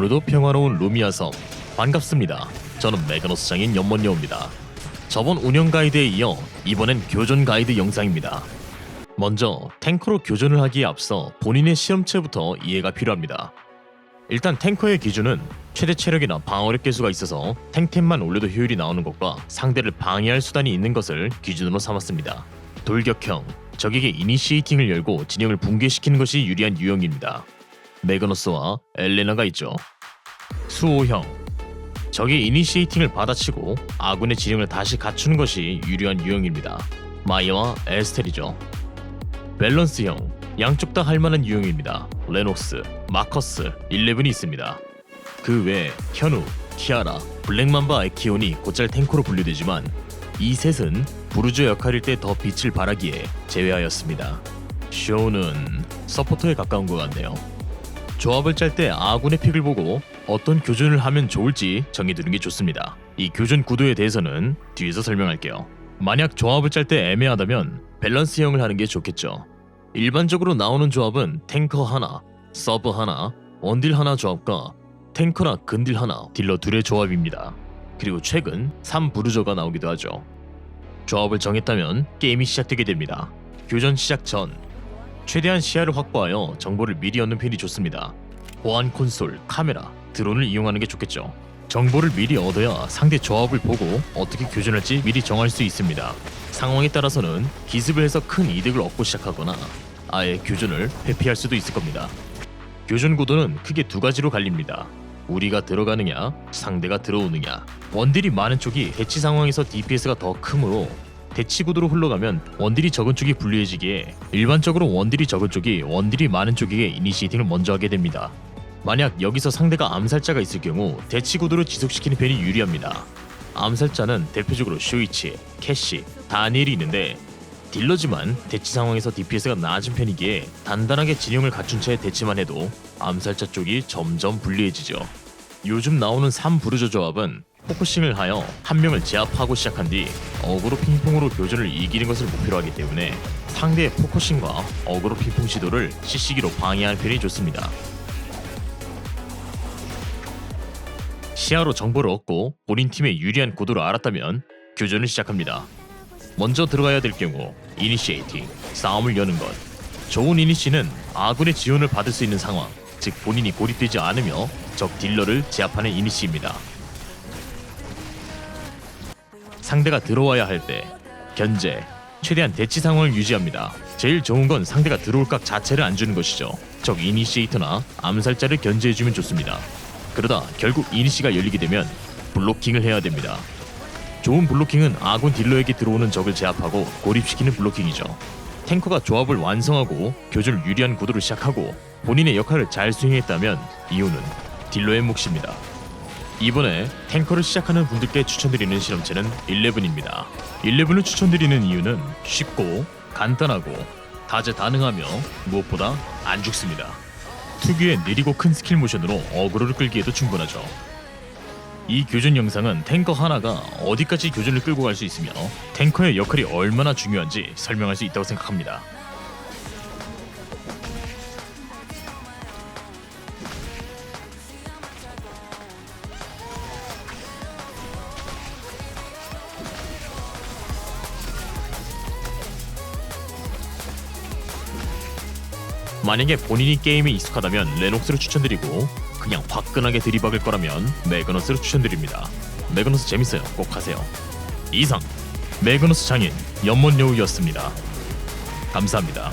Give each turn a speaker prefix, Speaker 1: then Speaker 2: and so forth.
Speaker 1: 오늘도 평화로운 루미아 섬 반갑습니다. 저는 메가노스 장인 연못여우입니다. 저번 운영 가이드에 이어 이번엔 교전 가이드 영상입니다. 먼저 탱커로 교전을 하기에 앞서 본인의 시험체부터 이해가 필요합니다. 일단 탱커의 기준은 최대 체력이나 방어력 개수가 있어서 탱템만 올려도 효율이 나오는 것과 상대를 방해할 수단이 있는 것을 기준으로 삼았습니다. 돌격형, 적에게 이니시에이팅을 열고 진영을 붕괴시키는 것이 유리한 유형입니다. 메가노스와 엘레나가 있죠. 수호형, 적의 이니시에이팅을 받아치고 아군의 진영을 다시 갖추는 것이 유리한 유형입니다. 마이와 에스텔이죠. 밸런스형, 양쪽 다 할만한 유형입니다. 레녹스, 마커스, 11이 있습니다. 그외 현우, 키아라, 블랙맘바 에키온이 곧잘 탱커로 분류되지만 이 셋은 부르주 역할일 때 더 빛을 발하기에 제외하였습니다. 쇼는 서포터에 가까운 것 같네요. 조합을 짤 때 아군의 픽을 보고 어떤 교전을 하면 좋을지 정해두는 게 좋습니다. 이 교전 구도에 대해서는 뒤에서 설명할게요. 만약 조합을 짤 때 애매하다면 밸런스형을 하는 게 좋겠죠. 일반적으로 나오는 조합은 탱커 하나, 서브 하나, 원딜 하나 조합과 탱커나 근딜 하나, 딜러 둘의 조합입니다. 그리고 최근 3부르저가 나오기도 하죠. 조합을 정했다면 게임이 시작되게 됩니다. 교전 시작 전 최대한 시야를 확보하여 정보를 미리 얻는 편이 좋습니다. 보안 콘솔, 카메라, 드론을 이용하는 게 좋겠죠. 정보를 미리 얻어야 상대 조합을 보고 어떻게 교전할지 미리 정할 수 있습니다. 상황에 따라서는 기습을 해서 큰 이득을 얻고 시작하거나 아예 교전을 회피할 수도 있을 겁니다. 교전 구도는 크게 두 가지로 갈립니다. 우리가 들어가느냐, 상대가 들어오느냐. 원딜이 많은 쪽이 대치 상황에서 DPS가 더 크므로 대치 구도로 흘러가면 원딜이 적은 쪽이 불리해지기에 일반적으로 원딜이 적은 쪽이 원딜이 많은 쪽에게 이니시에이팅을 먼저 하게 됩니다. 만약 여기서 상대가 암살자가 있을 경우 대치 구도를 지속시키는 편이 유리합니다. 암살자는 대표적으로 쇼이치, 캐시, 다니엘이 있는데 딜러지만 대치 상황에서 DPS가 낮은 편이기에 단단하게 진영을 갖춘 채 대치만 해도 암살자 쪽이 점점 불리해지죠. 요즘 나오는 3 부르저 조합은 포커싱을 하여 한 명을 제압하고 시작한 뒤 어그로 핑퐁으로 교전을 이기는 것을 목표로 하기 때문에 상대의 포커싱과 어그로 핑퐁 시도를 CC기로 방해할 편이 좋습니다. 시야로 정보를 얻고 본인 팀의 유리한 구도를 알았다면 교전을 시작합니다. 먼저 들어가야 될 경우 이니시에이팅, 싸움을 여는 것. 좋은 이니시는 아군의 지원을 받을 수 있는 상황, 즉 본인이 고립되지 않으며 적 딜러를 제압하는 이니시입니다. 상대가 들어와야 할 때 견제, 최대한 대치 상황을 유지합니다. 제일 좋은 건 상대가 들어올 각 자체를 안 주는 것이죠. 적 이니시에이터나 암살자를 견제해주면 좋습니다. 그러다 결국 이니시가 열리게 되면 블로킹을 해야 됩니다. 좋은 블로킹은 아군 딜러에게 들어오는 적을 제압하고 고립시키는 블로킹이죠. 탱커가 조합을 완성하고 교전을 유리한 구도를 시작하고 본인의 역할을 잘 수행했다면 이유는 딜러의 몫입니다. 이번에 탱커를 시작하는 분들께 추천드리는 실험체는 11입니다. 11을 추천드리는 이유는 쉽고 간단하고 다재다능하며 무엇보다 안 죽습니다. 특유의 느리고 큰 스킬 모션으로 어그로를 끌기에도 충분하죠. 이 교전 영상은 탱커 하나가 어디까지 교전을 끌고 갈 수 있으며 탱커의 역할이 얼마나 중요한지 설명할 수 있다고 생각합니다. 만약에 본인이 게임에 익숙하다면 레녹스를 추천드리고 그냥 화끈하게 들이박을 거라면 매그너스를 추천드립니다. 매그너스 재밌어요. 꼭 하세요. 이상 매그너스 장인 연못여우였습니다. 감사합니다.